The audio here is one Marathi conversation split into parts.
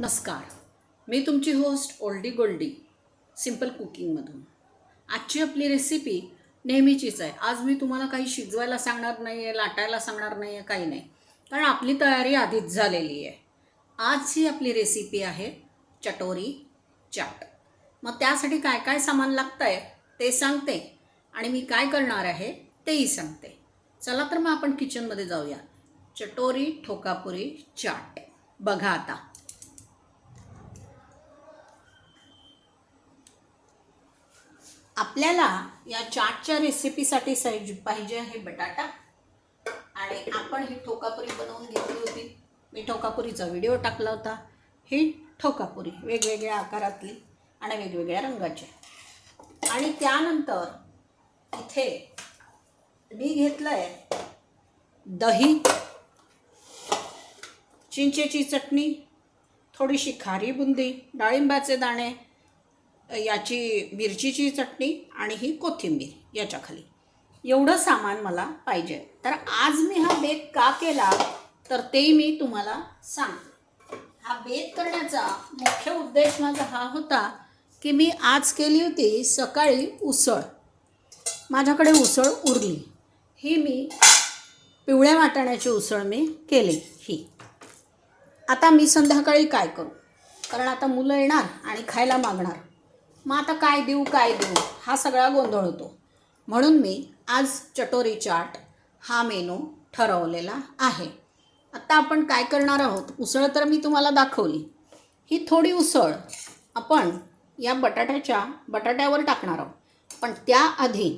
नमस्कार. मी तुमची होस्ट ओल्डी गोल्डी सिंपल कुकिंगमधून. आजची आपली रेसिपी नेहमीचीच आहे. आज मी तुम्हाला काही शिजवायला सांगणार नाही आहे लाटायला सांगणार नाही आहे काही नाही. कारण आपली तयारी आधीच झालेली आहे. आजची आपली रेसिपी आहे चटोरी चाट. मग त्यासाठी काय काय सामान लागतं आहे ते सांगते आणि मी काय करणार आहे तेही सांगते. चला तर मग आपण किचनमध्ये जाऊया. चटोरी ठोकापुरी चाट. बघा आता. आपल्याला या चाटच्या रेसिपीसाठी साईज पाहिजे आहे बटाटा. आणि आपण ही ठोकापुरी बनवून घेतली होती. मी ठोकापुरीचा व्हिडिओ टाकला होता. ही ठोकापुरी वेगवेगळ्या आकारातली आणि वेगवेगळ्या रंगाची. आणि त्यानंतर इथे मी घेतलं आहे दही चिंचेची चटणी थोडीशी खारी बुंदी डाळिंबाचे दाणे याची मिरचीची चटणी आणि ही कोथिंबीर याच्याखाली. एवढं सामान मला पाहिजे. तर आज मी हा बेत का केला? तर ते मी तुम्हाला सांगते. हा बेत करण्याचा मुख्य उद्देश माझा हा होता की मी आज केली होती सकाळी उसळ. माझ्याकडे उसळ उरली. ही मी पिवळ्या वाटाण्याची उसळ मी केली ही. आता मी संध्याकाळी काय करू? कारण आता मुलं येणार आणि खायला मागणार. मग आता काय देऊ काय देऊ? हा सगळा गोंधळ होतो. म्हणून मी आज चटोरी चाट हा मेनू ठरवलेला आहे. आता आपण काय करणार आहोत? उसळ तर मी तुम्हाला दाखवली. ही थोडी उसळ आपण या बटाट्याच्या बटाट्यावर टाकणार आहोत. पण त्याआधी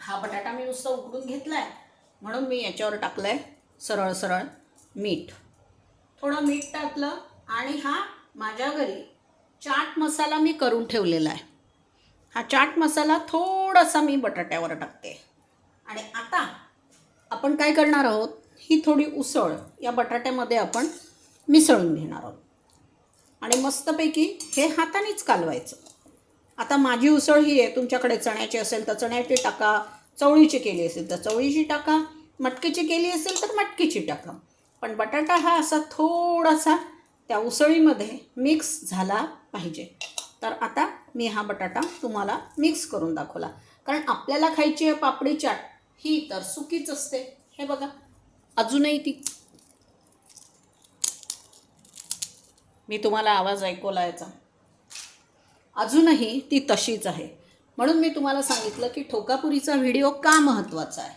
हा बटाटा मी नुसतं उकडून घेतला आहे म्हणून मी याच्यावर टाकलं आहे सरळ सरळ मीठ. थोडं मीठ टाकलं आणि हा माझ्या घरी चाट मसाला मी करून ठेवलेला आहे. हा चाट मसाला थोडासा मी बटाट्यावर टाकते. आणि आता आपण काय करणार आहोत? ही थोडी उसळ या बटाट्यामध्ये आपण मिसळून घेणार आहोत. आणि मस्तपैकी हे हातानेच कालवायचं. आता माझी उसळ ही आहे. तुमच्याकडे चण्याची असेल तर चण्याची टाका. चवळीची केली असेल तर चवळीची टाका. मटकीची केली असेल तर मटकीची टाका. पण बटाटा हा असा थोडासा त्या उसळीमध्ये मिक्स झाला पाहिजे. तर आता मी हा बटाटा तुम्हाला मिक्स करून दाखवला. कारण आपल्याला खायची आहे पापडी चाट ही तर सुकीच असते. हे बघा अजूनही ती. मी तुम्हाला आवाज ऐकवला याचा. अजूनही ती तशीच आहे. म्हणून मी तुम्हाला सांगितलं की ठोकापुरीचा व्हिडिओ का महत्त्वाचा आहे?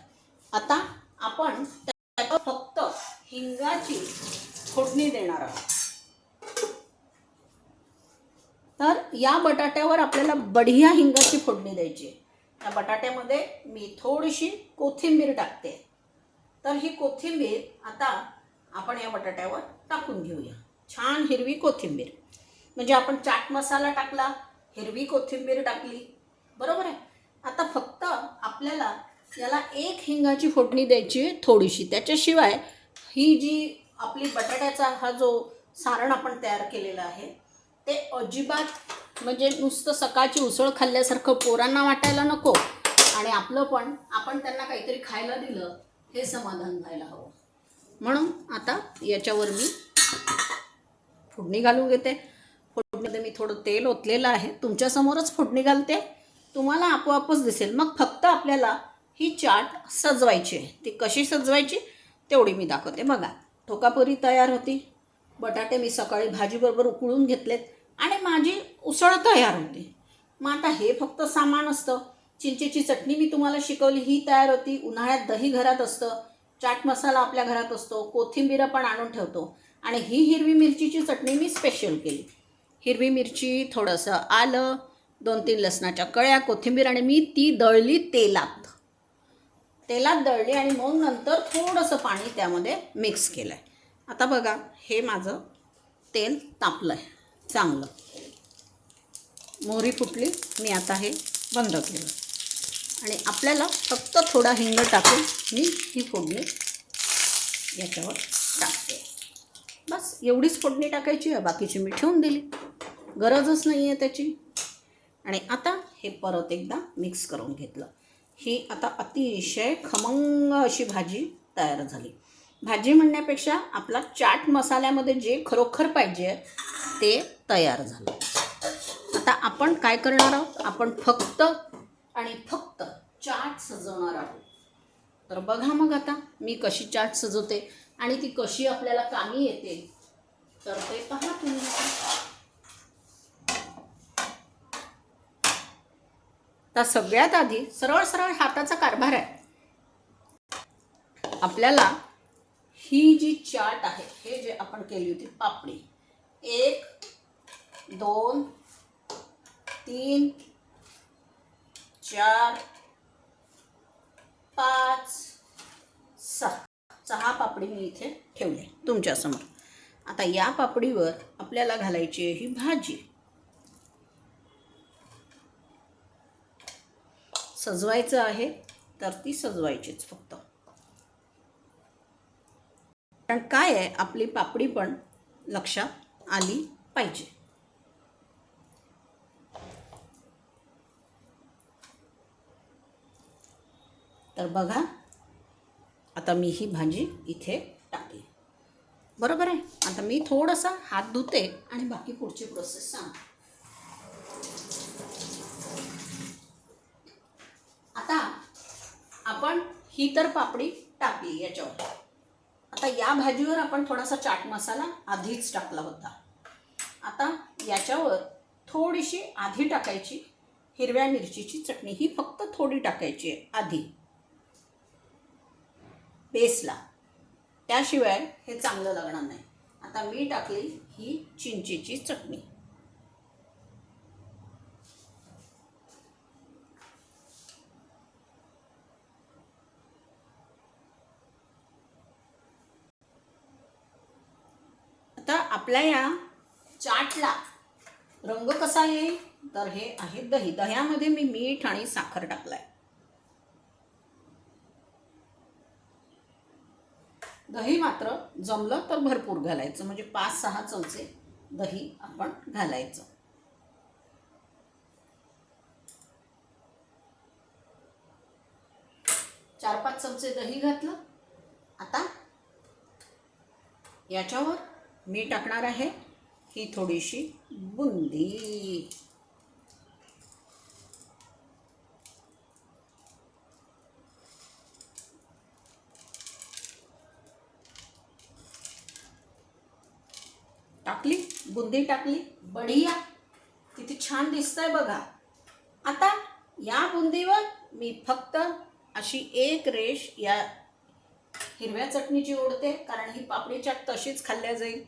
आता आपण त्यात फक्त हिंगाची फोडणी देणार आहोत. तर या बटाट्यावर आपल्याला बढिया हिंगाची फोडणी द्यायची आहे. या बटाट्यामध्ये मी थोडीशी कोथिंबीर टाकते. तर ही कोथिंबीर आता आपण या बटाट्यावर टाकून घेऊया. छान हिरवी कोथिंबीर. म्हणजे आपण चाट मसाला टाकला हिरवी कोथिंबीर टाकली. बरोबर आहे? आता फक्त आपल्याला याला एक हिंगाची फोडणी द्यायची आहे थोडीशी. त्याच्याशिवाय ही जी आपली बटाट्याचा हा जो सारण आपण तयार केलेला आहे ते अजिबात म्हणजे नुसतं सकाळची उसळ खाल्ल्यासारखं पोरांना वाटायला नको. आणि आपलं पण आपण त्यांना काहीतरी खायला दिलं हे समाधान व्हायला हवं. म्हणून आता याच्यावर मी फोडणी घालून घेते. फोडणीमध्ये मी थोडं तेल ओतलेलं आहे. तुमच्यासमोरच फोडणी घालते. तुम्हाला आपोआपच दिसेल. मग फक्त आपल्याला ही चाट सजवायची आहे. ती कशी सजवायची? तेवढी मी दाखवते. बघा ठोकापुरी तयार होती. बटाटे मी सकाळी भाजीबरोबर उकळून घेतलेत. आणि माझी उसळ तयार होती. मग आता हे फक्त सामान असतं. चिंचेची चटणी मी तुम्हाला शिकवली ही तयार होती. उन्हाळ्यात दही घरात असतं. चाट मसाला आपल्या घरात असतो. कोथिंबीर पण आणून ठेवतो. आणि ही हिरवी मिरचीची चटणी मी स्पेशल केली. हिरवी मिरची थोडंसं आलं दोन तीन लसणाच्या कळ्या कोथिंबीर आणि मी ती दळली तेलात. तेलात दळली आणि मग नंतर थोडंसं पाणी त्यामध्ये मिक्स केलं आहे आता बघा हे माझं तेल तापलं आहे चांगलं. मोहरी फुटली मी आता हे बंद केलं. आणि आपल्याला फक्त थोडा हिंग टाकून मी ही फोडणी याच्यावर टाकते. बस एवढीच फोडणी टाकायची आहे बाकीची मी ठेवून दिली. गरजच नाही आहे त्याची. आणि आता हे परत एकदा मिक्स करून घेतलं. ही आता अतिशय खमंग अशी भाजी तयार झाली. भाजी म्हणण्यापेक्षा आपला चाट मसाल्यामध्ये जे खरोखर पाहिजे ते तयार झालं. आता आपण काय करणार आहोत? आपण फक्त आणि फक्त चाट सजवणार आहोत. तर बघा मग आता मी कशी चाट सजवते आणि ती कशी आपल्याला कामी येते. तर ते पहा तुम्ही. आता सगळ्यात आधी सरळ सरळ हाताचा कारभार आहे. आपल्याला ही जी चाट आहे हे जे आपण केली होती पापडी एक दोन तीन चार पाच सहा. सहा पापडी मी इथे ठेवले तुमच्यासमोर. आता या पापडीवर आपल्याला घालायची आहे ही भाजी. सजवायचं आहे तर ती सजवायचीच फक्त. कारण काय आहे आपली पापडी पण लक्षात आली पाहिजे. तर बघा आता मी ही भाजी इथे टाकली बरोबर आहे? आता मी थोडासा हात धुते आणि बाकी पुढची प्रोसेस सांग आता आपण ही तर पापडी टाकली याच्यावर. आता या भाजीवर आपण थोडासा चाट मसाला आधीच टाकला होता. आता याच्यावर थोडीशी आधी टाकायची हिरव्या मिरचीची चटणी. ही फक्त थोडी टाकायची आहे आधी. बेसला. त्याशिवाय हे चांगलं लागणार नाही. आता मी टाकली ही चिंचेची चटणी. आता आपल्या या चाटला रंग कसा येईल? तर हे आहे दही. दह्यामध्ये मी मीठ आणि साखर टाकलाय. दही मात्र जमलं तर भरपूर घालायचं. म्हणजे पाच सहा चमचे दही आपण घालायचं. चार पाच चमचे दही घातलं. आता याच्यावर मी टाकणार आहे ही थोडीशी बुंदी टाकली बुंदी टाकली. बढिया. किती छान दिसतंय बघा. आता या बुंदीवर मी फक्त अशी एक रेष या हिरव्या चटणीची ओढते कारण ही पापडी चाट तशीच खाल्ल्या जाईल.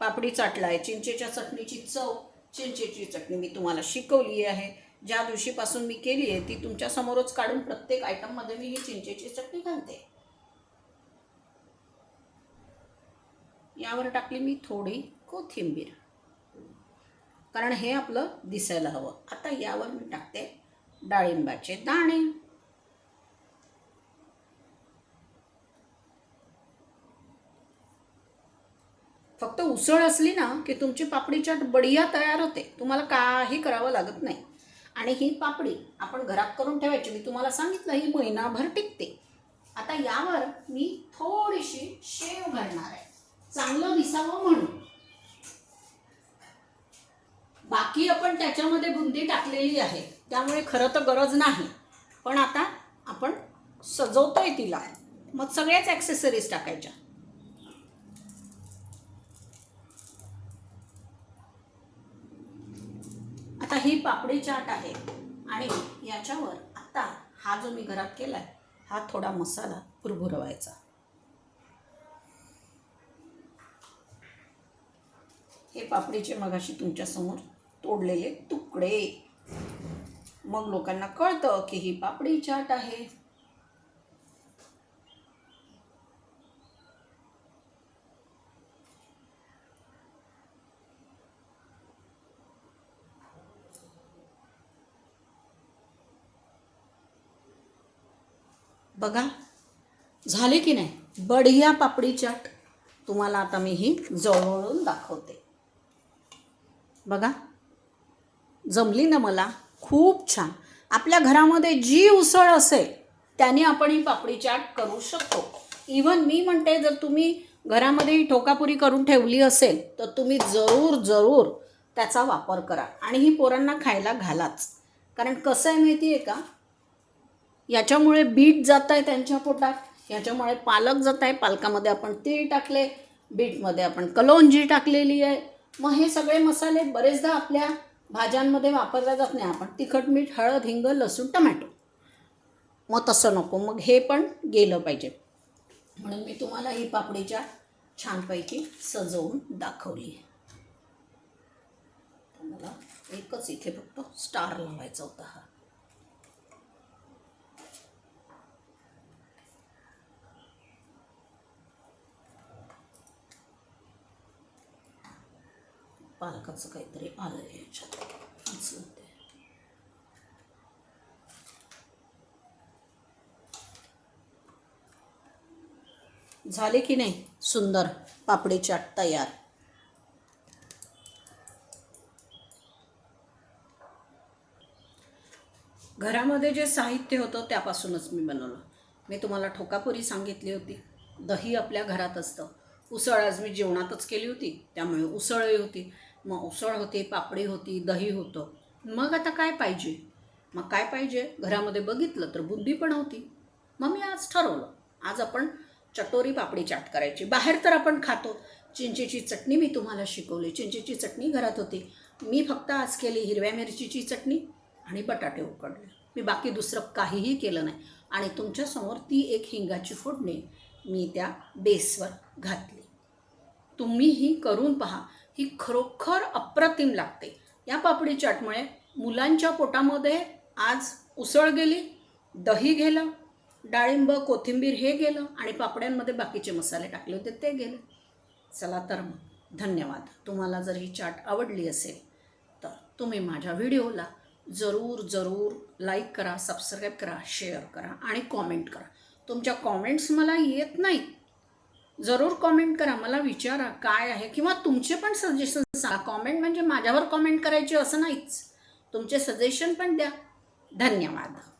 पापडी चाटला आहे चिंचेच्या चटणीची चव चिंचेची चटणी मी तुम्हाला शिकवली आहे. ज्या दिवशीपासून मी केली आहे ती तुमच्या समोरच काढून प्रत्येक आयटममध्ये मी ही चिंचेची चटणी घालते. यावर टाकली मी थोडी कोथिंबीर. कारण हे आपलं दिसायला हवं. आता यावर मी टाकते डाळिंबाचे दाणे. फक्त उसळ असली ना की तुमची पापडी चाट बढिया तयार होते. तुम्हाला काही करावं लागत नाही. आणि ही पापडी आपण घरात करून ठेवायची. मी तुम्हाला सांगितलं ही महिनाभर टिकते. आता यावर मी थोडीशी शेव घालणार आहे. चांगलं दिसावं म्हणून. बाकी आपण त्याच्यामध्ये बुंदी टाकलेली आहे. त्यामुळे खरं तर गरज नाही. पण आता आपण सजवतोय तिला. मग सगळ्याच ॲक्सेसरीज टाकायच्या आता ही पापडी चाट आहे. आणि याच्यावर आता हा जो मी घरात केलाय हा थोडा मसाला भुरभुरवायचा हे पापडीचे मगाशी तुमच्यासमोर तोडलेले तुकडे. मग लोकांना कळतं की ही पापडी चाट आहे. बघा. झाले की नाही? बढिया पापडी चाट. तुम्हाला आता मी ही जवळून दाखवते. बघा. जमली ना मला? खूप छान. आपल्या घरामध्ये जी उसळ असेल त्याने आपण ही पापडी चाट करू शकतो. इवन मी म्हणते जर तुम्ही घरामध्ये ही ठोकापुरी करून ठेवली असेल तर तुम्ही जरूर जरूर त्याचा वापर करा. आणि ही पोरांना खायला घालाच. कारण कसं आहे माहिती आहे का? याच्यामुळे बीट जात आहे त्यांच्या पोटात याच्यामुळे पालक जात आहे पालकामध्ये आपण तीळ टाकले बीटमध्ये आपण कलोंजी टाकलेली आहे. मग हे सगळे मसाले बरेचदा आपल्या भाज्यांमध्ये वापरले जात नाही. आपण तिखट मीठ हळद हिंग लसूण टमॅटो. मग तसं नको. मग हे पण गेलं पाहिजे. म्हणून मी तुम्हाला ही पापडीच्या छानपैकी सजवून दाखवली आहे. मला एकच इथे फक्त स्टार लावायचा होता हा. पालकाचं काहीतरी आलं आहे याच्यात. असं ते. झाले की नाही सुंदर पापडी चाट तयार? घरामध्ये जे साहित्य होतं त्यापासूनच मी बनवलं. मी तुम्हाला ठोकापुरी सांगितली होती. दही आपल्या घरात असतं. उसळ आज मी जेवणातच केली होती त्यामुळे उसळही होती. मग उसळ होती पापडी होती दही होतं. मग आता काय पाहिजे? मग काय पाहिजे? घरामध्ये बघितलं तर बुंदी पण होती. मग मी आज ठरवलं. आज आपण चटोरी पापडी चाट करायची. बाहेर तर आपण खातो. चिंचेची चटणी मी तुम्हाला शिकवली. चिंचेची चटणी घरात होती. मी फक्त आज केली हिरव्या मिरचीची चटणी आणि बटाटे उकडले. मी बाकी दुसरं काहीही केलं नाही. आणि तुमच्यासमोर ती एक हिंगाची फोडणी मी त्या बेसवर घातली. तुम्हीही करून पहा. ही खरोखर अप्रतिम लागते. या पापडी चाटमुळे मुलांच्या पोटामध्ये आज उसळ गेली दही गेलं डाळिंब कोथिंबीर हे गेलं आणि पापड्यांमध्ये बाकीचे मसाले टाकले होते ते गेले. चला तर मग धन्यवाद. तुम्हाला जर ही चाट आवडली असेल तर तुम्ही माझ्या व्हिडिओला जरूर जरूर लाईक करा सबस्क्राईब करा शेअर करा आणि कॉमेंट करा. तुमच्या कॉमेंट्स मला येत नाहीत. जरूर कॉमेंट करा. मला विचारा काय आहे किंवा तुमचे पण सजेशन सांगा. कॉमेंट म्हणजे माझ्यावर कॉमेंट करायची असं नाहीच. तुमचे सजेशन पण द्या. धन्यवाद.